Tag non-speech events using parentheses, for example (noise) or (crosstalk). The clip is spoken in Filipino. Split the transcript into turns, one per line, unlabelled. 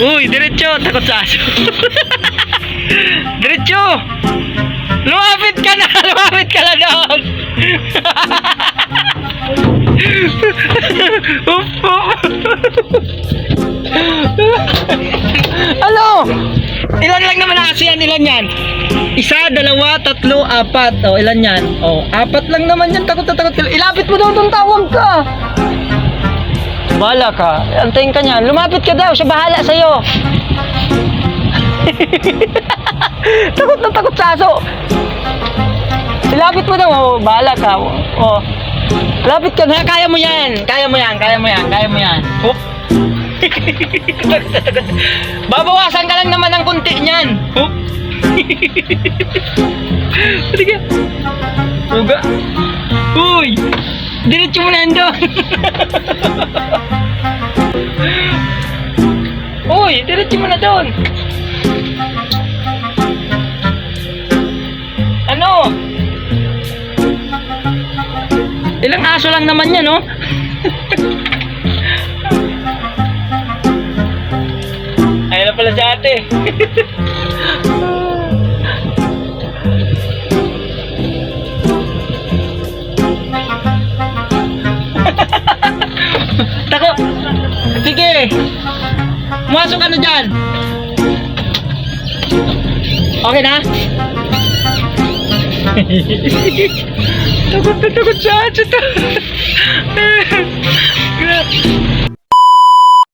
Uy, diretso. Takot sa aso. (laughs) diretso. Lumapit ka na. (laughs) Lumapit ka na doon. (laughs) Up, up. ano? Ilan lang naman ang yan? Ilan yan? Isa, dalawa, tatlo, apat. O, ilan yan? O, apat lang naman yan. Takot na takot ka. Ilapit mo daw itong tawag ka. Bahala ka. Antayin ka niyan. Lumapit ka daw. Siya bahala sa'yo. (laughs) takot na takot sa aso. Ilapit mo daw. Oh, bahala ka. Oh. Lapit ka na. Kaya mo yan. Kaya mo yan. Kaya mo yan. Kaya mo yan. Hop. (laughs) Babawasan ka lang naman ng kunti niyan. Pwede (laughs) ka. Uga. Uy! Diretso mo na yan doon. (laughs) Uy, diretso mo na doon. Ano? Ilang aso lang naman yan, (laughs) no? Ayun na pala si ate. (laughs) Sige. Masok ka na dyan. Okay na? (laughs) takot na takot siya. Ito.